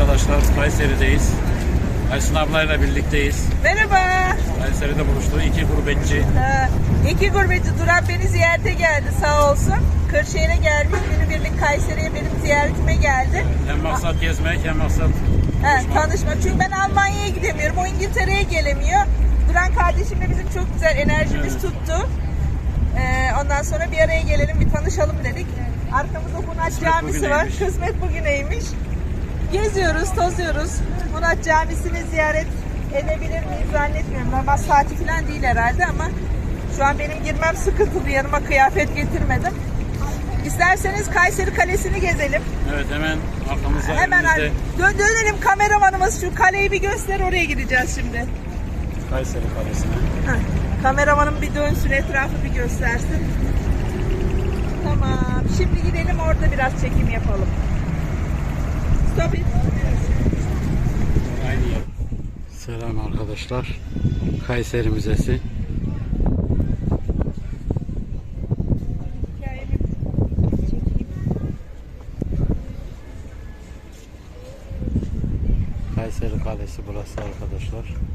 arkadaşlar. Kayseri'deyiz. Aysun ablayla birlikteyiz. Merhaba. Kayseri'de buluştu. iki gurbetçi. Ha, iki gurbetçi Duran beni ziyarete geldi sağ olsun. Kırşehir'e gelmiş. Günübirlik Kayseri'ye benim ziyaretime geldi. Hem maksat gezmek hem maksat Ha, tanışma. Çünkü ben Almanya'ya gidemiyorum. O İngiltere'ye gelemiyor. Duran kardeşimle bizim çok güzel enerjimiz tuttu. Ee, ondan sonra bir araya gelelim bir tanışalım dedik. Arkamızda Kısmet Camisi var. bugüneymiş. Kısmet bugüneymiş. Geziyoruz, tozuyoruz. Hunat Camisi'ni ziyaret edebilir miyiz zannetmiyorum. Normal saati falan değil herhalde ama şu an benim girmem sıkıntılı. Yanıma kıyafet getirmedim. İsterseniz Kayseri Kalesi'ni gezelim. evet hemen arkamızda Hemen önümüzde dön dönelim kameramanımız şu kaleyi bir göster oraya gideceğiz şimdi. Kayseri Kalesi'ne. Heh, kameramanım bir dönsün etrafı bir göstersin. Tamam şimdi gidelim orada biraz çekim yapalım. Selam arkadaşlar. Kayseri Müzesi. Kayseri Kalesi burası arkadaşlar.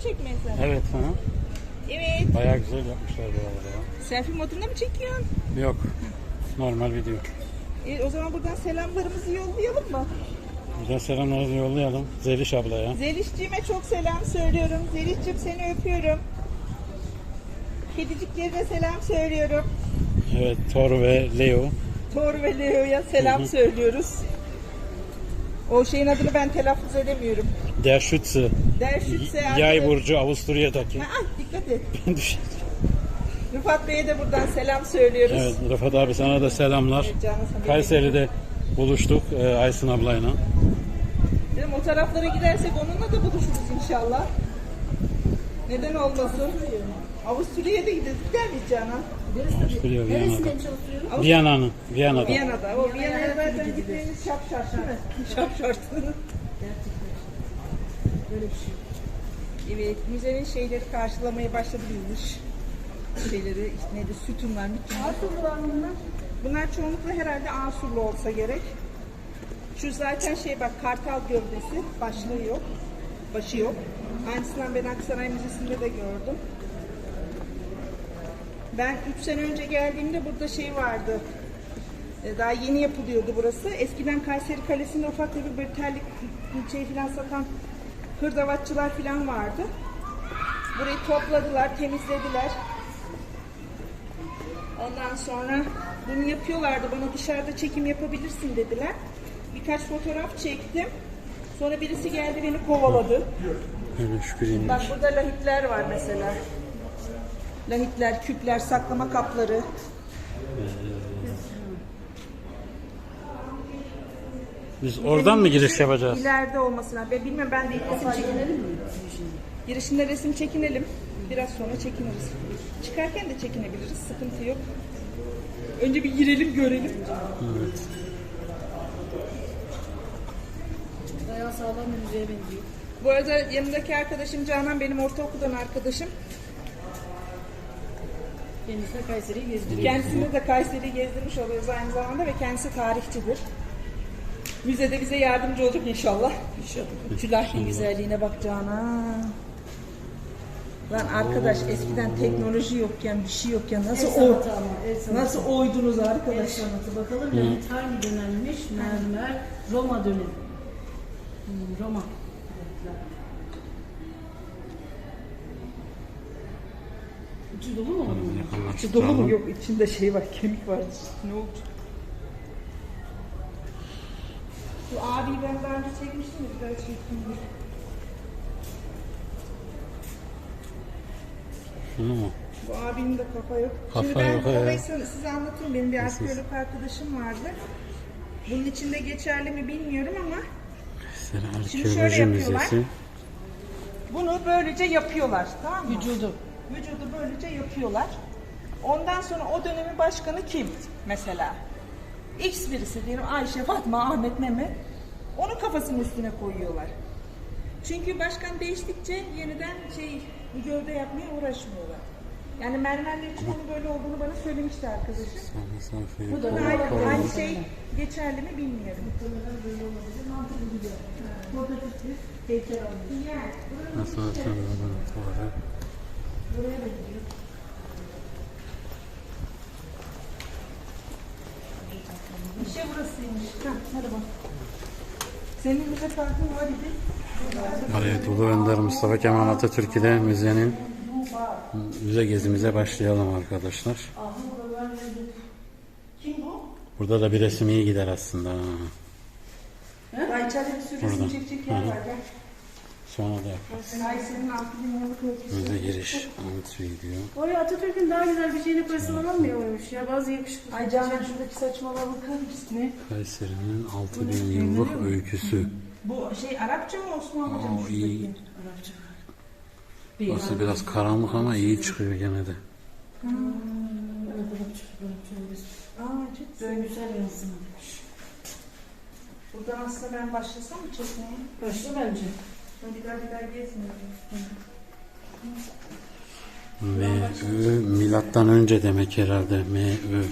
Mı çekmeye sen? Evet ha. Evet. Bayağı güzel yapmışlar buraları ya. Selfie modunda mı çekiyorsun? Yok. Normal video. E, o zaman buradan selamlarımızı yollayalım mı? Buradan selamlarınızı yollayalım. Zeliş ablaya. Zelişciğime çok selam söylüyorum. Zelişciğim seni öpüyorum. Kediciklerine selam söylüyorum. Evet Thor ve Leo. Thor ve Leo'ya selam söylüyoruz. O şeyin adını ben telaffuz edemiyorum. Der Schütze. Der Schütze Yay burcu Avusturya'daki. Ha, dikkat et. Düş- Rıfat Bey'e de buradan selam söylüyoruz. evet Rıfat abi sana da selamlar. Evet, Kayseri'de buluştuk e, Aysun ablayla. Dedim, o taraflara gidersek onunla da buluşuruz inşallah. Neden olmasın? Avusturya'ya da gideriz. Gider miyiz Canan? Avusturya Viyana'da. Avusturya- Viyana'nın, Viyana'da. Viyana'da. O Viyana'ya zaten gittiğimiz şap şart değil mi? Şap şart. Evet, müzenin şeyleri karşılamaya başladı bizmiş. Şeyleri, işte neydi, sütunlar, mütunlar. Asıl bunlar. Bunlar çoğunlukla herhalde Asurlu olsa gerek. Şu zaten şey bak, kartal gövdesi, başlığı yok. Başı yok. Aynısından ben Aksaray Müzesi'nde de gördüm. Ben 3 sene önce geldiğimde burada şey vardı. E, Daha yeni yapılıyordu burası. Eskiden Kayseri Kalesi'nde ufak tefek böyle terlik şey falan satan hırdavatçılar falan vardı. Burayı topladılar, temizlediler. Ondan sonra bunu yapıyorlardı. Bana dışarıda çekim yapabilirsin dediler. Birkaç fotoğraf çektim. Sonra birisi geldi beni kovaladı. Öyle şükür. Bak burada lahitler var mesela. Lahitler, küpler, saklama kapları. Biz oradan mı giriş yapacağız? İleride olması lazım. Ben bilmiyorum ben de ilk resim çekinelim mi? Girişinde resim çekinelim. Biraz sonra çekiniriz. Çıkarken de çekinebiliriz. Sıkıntı yok. Önce bir girelim görelim. Evet. Bayağı sağlam bir müzeye benziyor. Bu arada yanımdaki arkadaşım Canan benim ortaokuldan arkadaşım. Kendisi de Kayseri'yi gezdiriyor. Kendisini de Kayseri'yi gezdirmiş oluyoruz aynı zamanda ve kendisi tarihçidir. Müzede bize yardımcı olacak inşallah. İnşallah. Şu güzelliğine bak Canan. Lan arkadaş eskiden teknoloji yokken bir şey yokken nasıl El o sanatı ama, el sanatı. nasıl oydunuz El arkadaş? sanatı. Bakalım Levit hangi dönemmiş? Mermer. Roma dönemi. Hmm, Roma. İçi dolu mu? İçi dolu mu? Yok içinde şey var kemik var. Ne oldu? Bu abi ben daha önce çekmiştim de bir daha çektim. Şunu mu? Bu abinin de kafa yok. Kafa Şimdi ben yok, evet. sana- size anlatayım. Benim bir arkeolog arkadaşım vardı. Bunun içinde geçerli mi bilmiyorum ama Kayseri Şimdi şöyle Arkeoloji yapıyorlar. Müzesi. bunu böylece yapıyorlar. Tamam mı? Vücudu. Vücudu böylece yapıyorlar. Ondan sonra o dönemin başkanı kim mesela? X birisi diyelim Ayşe, Fatma, Ahmet, Mehmet. Onu kafasının üstüne koyuyorlar. Çünkü başkan değiştikçe yeniden şey bu gövde yapmaya uğraşmıyorlar. Yani mermerler için onun böyle olduğunu bana söylemişti arkadaşım. Mesafeyi Bu da Aynı, aynı şey geçerli mi bilmiyorum. Muhtemelen böyle olabilir. Mantıklı gidiyor. Portatif bir heykel almış. Mesafe koru. Buraya da gidiyor. İşte burasıymış. Ha, hadi bak. Senin müze parkın var idi. Evet, Ulu Önder Mustafa Kemal Atatürk ile müzenin müze gezimize başlayalım arkadaşlar. Burada da bir resim iyi gider aslında. ha. Daha içeride bir sürü resim Burada. çekecek yer var. Gel. Sonra da yaparız. Ay senin 6000 yıllık öyküsü. Müze giriş antri diyor. Oraya Atatürk'ün daha güzel bir şeyini olmuyor muymuş ya? Bazı yakışıklı. Ay Canan şuradaki saçmalığa bakar mısın? Ne? Kayseri'nin 6000 yıllık öyküsü. Bu şey Arapça mı Osmanlıca mı Aa, iyi. Arapça. Burası biraz karanlık ama iyi çıkıyor gene de. Öyle. Aa çok güzel. Yansımamış. Buradan aslında ben başlasam mı çekmeye? Başla bence. M.Ö. milattan önce demek herhalde. M.Ö.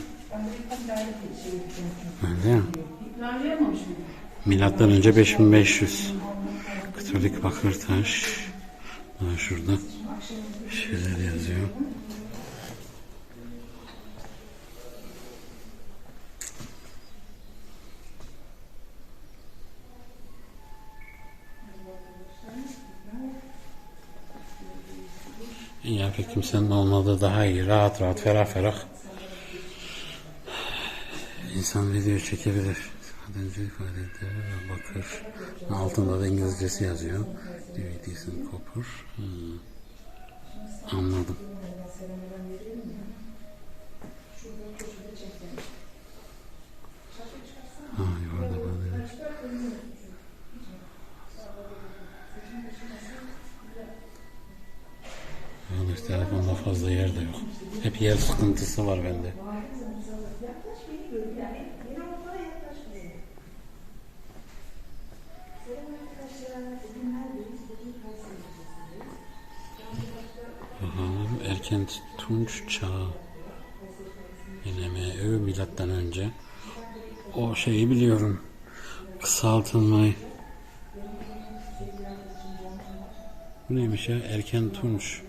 Öyle mi? Milattan önce 5500. Katolik Bakırtaş. Daha şurada şeyler yazıyor. Ya pek kimsenin olmadığı daha iyi. Rahat rahat, ferah ferah. İnsan video çekebilir. Sadece ifadede bakır. Altında da İngilizcesi yazıyor. DVD'sin kopur. Hmm. Anladım. Yer sıkıntısı var bende. Bakalım erken Tunç çağı. Yine M.Ö. milattan önce. O şeyi biliyorum. Kısaltılmayı. Bu neymiş ya? Erken Tunç.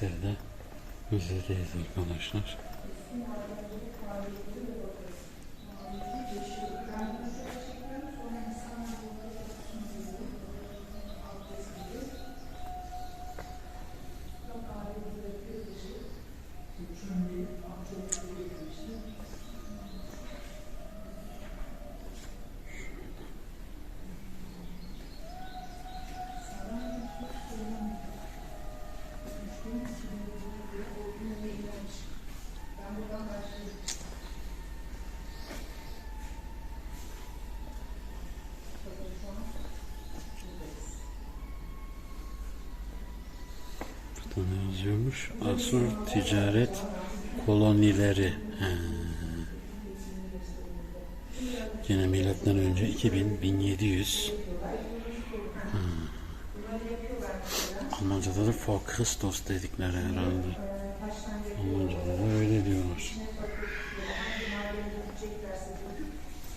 Kayseri'de müzedeyiz arkadaşlar. Ne yazıyormuş? Asur ticaret kolonileri. He. Yine milattan önce 2000 1700. Ha. Almanca'da da For Christus dedikleri herhalde. Almanca'da da öyle diyorlar.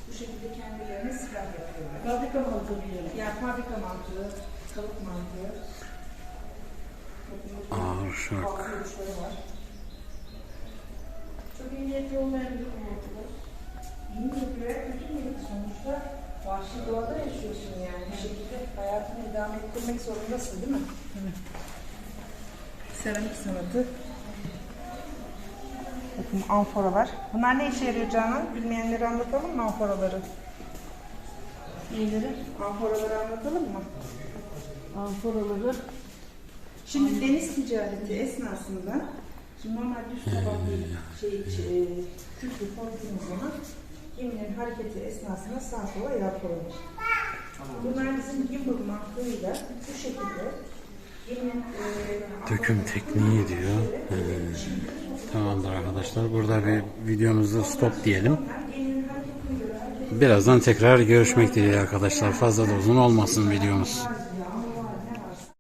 Bu şekilde kendilerine silah yapıyorlar. Fabrika mantığı diyelim. Ya fabrika mantığı, kalıp mantığı. Var. Çok iyi niyetli olmayan bir mantığı. sonuçta vahşi doğada yaşıyorsun yani. Bir şekilde hayatını idame ettirmek zorundasın değil mi? Evet. Seramik sanatı. Bakın amforalar. Bunlar ne işe yarıyor Canan? Bilmeyenlere anlatalım mı amforaları? Neyleri? Amforaları anlatalım mı? Amforaları. Şimdi deniz ticareti esnasında şimdi normal düz tabak bir şey, kütlü koyduğumuz zaman geminin hareketi esnasında sağa sola yelpalanır. Bunlar bizim gimbal mantığıyla bu şekilde e, Döküm tekniği diyor. Tamamdır arkadaşlar. Burada bir videomuzu stop diyelim. Birazdan tekrar görüşmek dileğiyle arkadaşlar. Fazla da uzun olmasın videomuz.